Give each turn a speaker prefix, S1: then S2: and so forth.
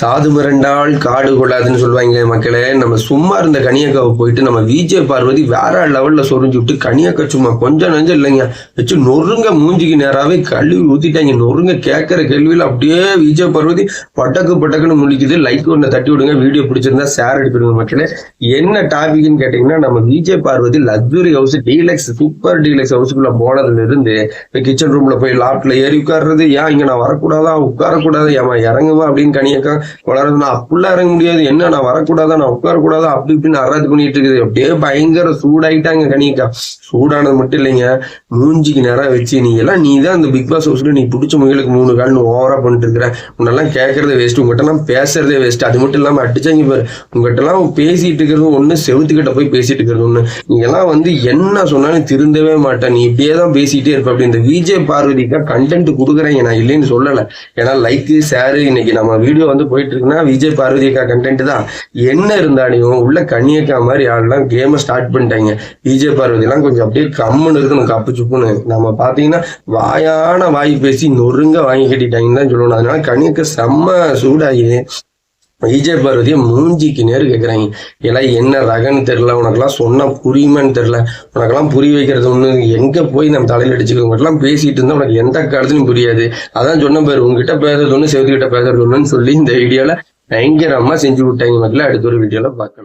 S1: சாது மிரண்டால் காடு கொள்ளாதுன்னு சொல்லுவாங்க மக்களே நம்ம சும்மா இருந்த கனியக்காவை போயிட்டு நம்ம விஜய் பார்வதி வேற லெவல்ல சொரிஞ்சு விட்டு கனியக்கா சும்மா கொஞ்சம் நஞ்சம் இல்லைங்க. வச்சு நொறுங்க மூஞ்சிக்கு நேராகவே கழுவி ஊத்திட்டாங்க. நொறுங்க கேட்குற கேள்வியில் அப்படியே விஜய் பார்வதி பட்டக்கு பட்டக்குன்னு முடிக்குது லைக் ஒன்று தட்டி விடுங்க. வீடியோ பிடிச்சிருந்தா ஷேர் அடிப்பிடுங்க மக்களே. என்ன டாபிக்னு கேட்டீங்கன்னா நம்ம Vijay Parvathi luxury house deluxe super deluxe ஹவுஸ்க்குள்ள போனதுல இருந்து இப்போ கிச்சன் ரூம்ல போய் லாப்ட்ல ஏறி உட்கார்றது ஏன் இங்க நான் வரக்கூடாதா? உட்காரக்கூடாது? ஏமா இறங்குவா அப்படின்னு கனியக்கா வளருது நான் அப்படிலாம் இறங்க முடியாது. என்ன நான் வரக்கூடாதா நான் உட்காரக்கூடாதா? அப்படி இப்படின்னு அராஜ் பண்ணிட்டு இருக்குது. அப்படியே பயங்கர சூடாயிட்டாங்க கனியக்கா சூடானது மட்டும் இல்லைங்க. மூஞ்சிக்கு நேரம் வச்சு நீ எல்லாம் நீ தான் அந்த பிக் பாஸ் ஹவுஸ்ல நீ பிடிச்ச முயலுக்கு மூணு கால்னு ஓவரா பண்ணிட்டு இருக்கிற. உன்னெல்லாம் கேட்கறதே வேஸ்ட் உங்ககிட்ட எல்லாம் பேசுறதே வேஸ்ட் அது மட்டும் இல்லாம அடிச்சாங்க பாரு. உங்ககிட்ட எல்லாம் பேசிட்டு இருக்கிறது ஒண்ணு செவுத்துக்கிட்ட போய் பேசிட்டு இருக்கிறது ஒண்ணு. நீ எல்லாம் வந்து என்ன சொன்னாலும் திருந்தவே மாட்டேன். நீ இப்படியே தான் பேசிட்டே இருப்ப. அப்படி இந்த விஜய் பார்வதிக்கா கண்டென்ட் கொடுக்குறேங்க நான் இல்லைன்னு சொல்லலை. ஏன்னா லைக் ஷேரு இன்னைக்கு நம்ம வீடியோ வந்து போய் போயிட்டு இருக்குன்னா விஜய் பார்வதிக்கா கண்டென்ட் தான். என்ன இருந்தாலையும் உள்ள கன்னியக்கா மாதிரி ஆள்லாம் கேமை ஸ்டார்ட் பண்ணிட்டாங்க. விஜய் பார்வதி எல்லாம் கொஞ்சம் அப்படியே கம்முன்னு இருக்கணும் கப்பு சுப்புன்னு. நம்ம பாத்தீங்கன்னா வாயான வாய் பேசி நொறுங்க வாங்கி கட்டிட்டாங்கன்னு தான் சொல்லணும். அதனால கன்னியக்கா செம்ம சூடாகி விஜய் பார்வதியை மூஞ்சிக்கு நேரு கேட்குறாங்க எல்லாம் என்ன ரகன்னு தெரில உனக்கெல்லாம் சொன்னால் புரியுமான்னு தெரில உனக்கெல்லாம் புரிய வைக்கிறது ஒன்று எங்கே போய் நம்ம தலையில் அடிச்சுக்கோ? உங்கள்கிட்டலாம் பேசிகிட்டு இருந்தால் உனக்கு எந்த காலத்துலையும் புரியாது. அதான் சொன்ன பேர் உங்ககிட்ட பேசுறது ஒன்று செவத்துக்கிட்ட பேசுறது ஒன்றுன்னு சொல்லி இந்த வீடியோவில் பயங்கரமாக செஞ்சு விட்டாங்க. மக்கள் அடுத்த ஒரு வீடியோவில் பார்க்கலாம்.